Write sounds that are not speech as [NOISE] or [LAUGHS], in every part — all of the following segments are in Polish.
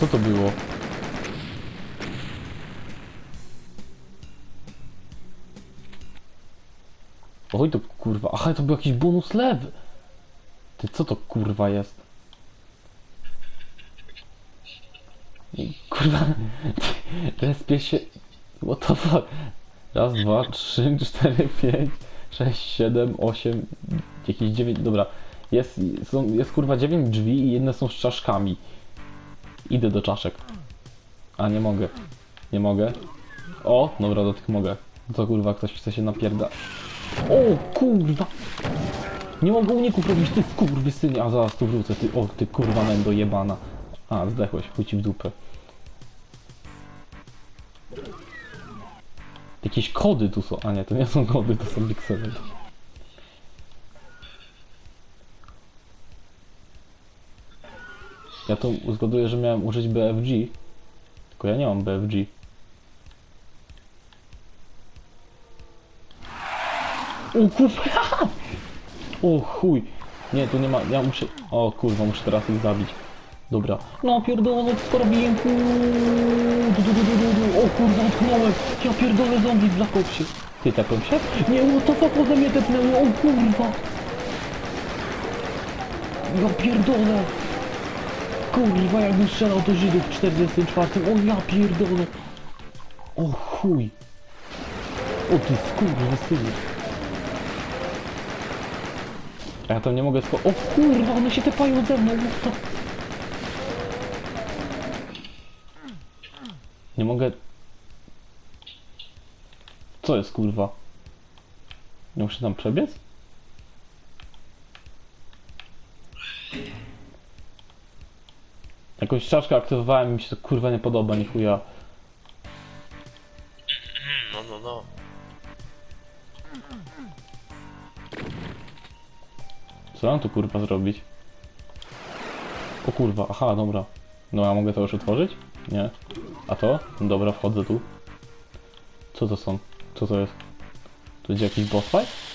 Co to było? Oj to kurwa, aha to był jakiś bonus lewy. Ty co to kurwa jest? Kurwa, [LAUGHS] respie się... What the fuck? Raz, dwa, trzy, cztery, pięć, sześć, siedem, osiem, jakieś dziewięć, dobra. Jest, są, jest kurwa dziewięć drzwi i jedne są z czaszkami. Idę do czaszek. A, nie mogę. Nie mogę. O, dobra, do tych mogę. To kurwa, ktoś chce się napierda. O, kurwa! Nie mogę uników robić, ty skurwysynie! A zaraz tu wrócę, ty, o, ty kurwa mendo jebana. A, zdechłeś, chuj w dupę. Jakieś kody tu są, a nie, to nie są kody, to są biksele. Ja tu uzgoduję, że miałem użyć BFG. Tylko ja nie mam BFG. O kurwa! [LAUGHS] O chuj! Nie, tu nie ma... Ja muszę... O kurwa, muszę teraz ich zabić. Dobra. No pierdolę, no, co robiłem? O kurwa, utknąłem! Ja pierdolę zombie w zakopsie. Ty tepłem się? Nie, no to co poza mnie tepnęło? O kurwa! Ja pierdolę! Kurwa, jakbym strzelał do Żydów w 44. O ja pierdolę. O chuj. O ty skurwa synu. Ja tam nie mogę spo... O kurwa, one się tepają ze mną. No to... Nie mogę... Co jest kurwa? Nie muszę tam przebiec? Jakąś czaszkę aktywowałem i mi się to kurwa nie podoba, nie chuja. No, no, no. Co mam tu kurwa zrobić? O kurwa, aha, dobra. No a mogę to już otworzyć? Nie. A to? Dobra, wchodzę tu. Co to są? Co to jest? To będzie jakiś boss fight?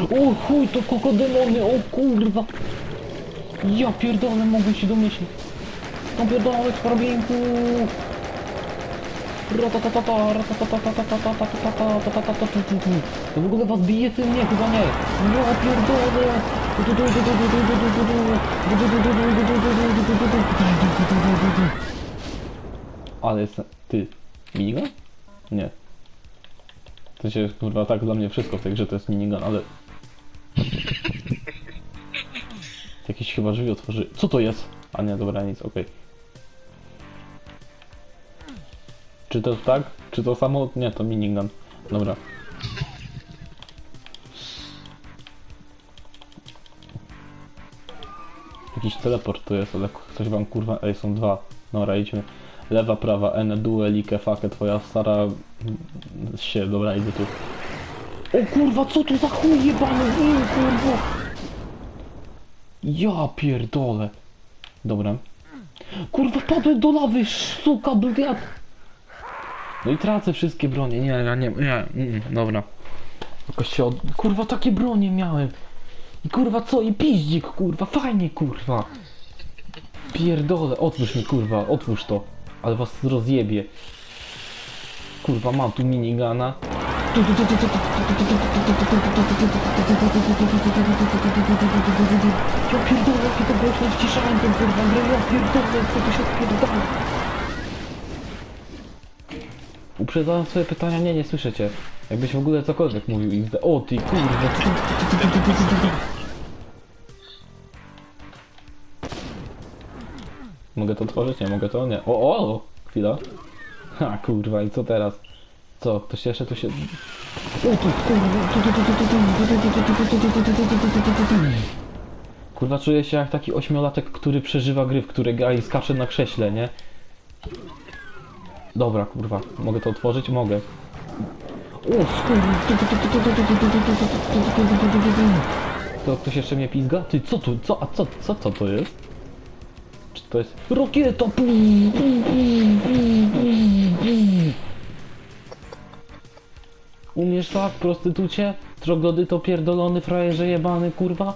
O chuj, to kokodemonie, o kurwa! Ja pierdolę, mogłem się domyślić. No pierdolę, w parabinku! To w ogóle was bije tym? Nie, chyba nie. Ja pierdolę! Ale jest... Ty. Minigun? Nie. To się kurwa tak dla mnie wszystko w tej grze to jest minigun, ale... Jakieś chyba drzwi otworzy... Co to jest? A nie, dobra, nic, okej. Czy to tak? Czy to samo? Nie, to minigun. Dobra. Jakiś teleport tu jest, ale ktoś wam kurwa... Ej, są dwa. Dobra, idźmy. Lewa, prawa, N, due, like, fake, twoja stara... mm, się, dobra, idę tu. O kurwa, co to za chuj jebany, nie, kurwa! Ja pierdolę. Dobra. Kurwa, wpadłem do lawy, suka, bliad! No i tracę wszystkie bronie, nie, ja nie, nie, mm, dobra. Jakoś się od... Kurwa, takie bronie miałem. I kurwa co? I piździk, kurwa, fajnie, kurwa. Pierdolę, otwórz mi, kurwa, otwórz to. Ale was rozjebie. Kurwa, mam tu minigana. Ja pierdolę, jakie to głośno ściszałem ten kurwa grę, ja pierdolę, co tu się odpierdala. Uprzedzałem swoje pytania, nie, nie słyszycie. Jakbyś w ogóle cokolwiek mówił i O ty kurwa. Mogę to otworzyć? Nie, mogę to? Nie. O, o! Chwila. Ha, kurwa, i co teraz? Co, ktoś jeszcze tu się... Kurwa. Czuję się jak taki ośmiolatek, który przeżywa gry, w które gra i skacze na krześle, nie? Dobra, kurwa, mogę to otworzyć? Mogę. Skurwa. To ktoś jeszcze mnie pizga? Ty, co tu, co, a co, co, co to jest? Czy to jest rakieta? Pum, pum, pum, pum, pum, pum. Umiesz tak, prostytucie? Troglody to pierdolony frajerze jebany, kurwa?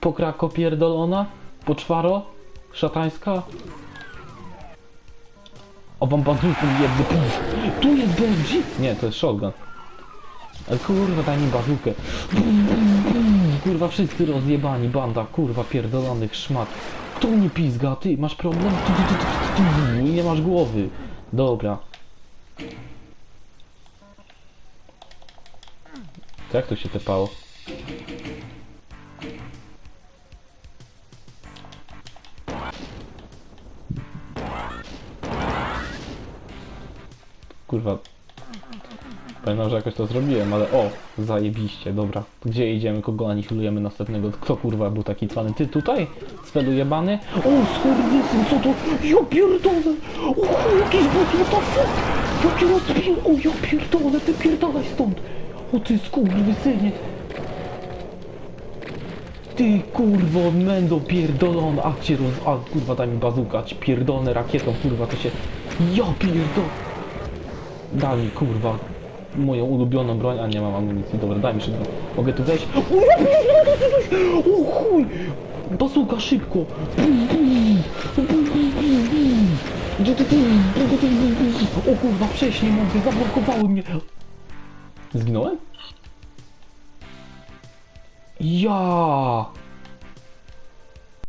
Pokrako pierdolona? Poczwaro? Szatańska? O wam bazooką jedny puf. Tu jest BMG! Nie, to jest shotgun. Ale kurwa, daj mi bazookę. Kurwa, wszyscy rozjebani, banda, kurwa, pierdolonych szmat. Kto mnie pizga? Ty, masz problem? Tu, tu, tu, tu, tu, tu. I nie masz głowy. Dobra. Jak to się tepało? Kurwa. Pamiętam, że jakoś to zrobiłem, ale o, zajebiście, dobra. Gdzie idziemy, kogo anihilujemy następnego? Kto kurwa był taki cwany? Ty tutaj? Cwelu jebany? O, skurwysyn, co to? Ja pierdolę! O jakiś bot, what the fuck? Jaki rozpił, o ja pierdolę, ty pierdolaj stąd! O ty skurwysynie! Ty kurwo, mendo pierdolony, a cię roz... A kurwa, daj mi bazuka, ci pierdolę rakietą, kurwa, to się... Ja pierdolę! Daj mi kurwa moją ulubioną broń, a nie mam amunicji. Dobra, daj mi szybko. Mogę tu wejść? O chuj! Bazuka szybko! O kurwa, przejść nie mogę, zablokowały mnie. Zginąłem? Ja!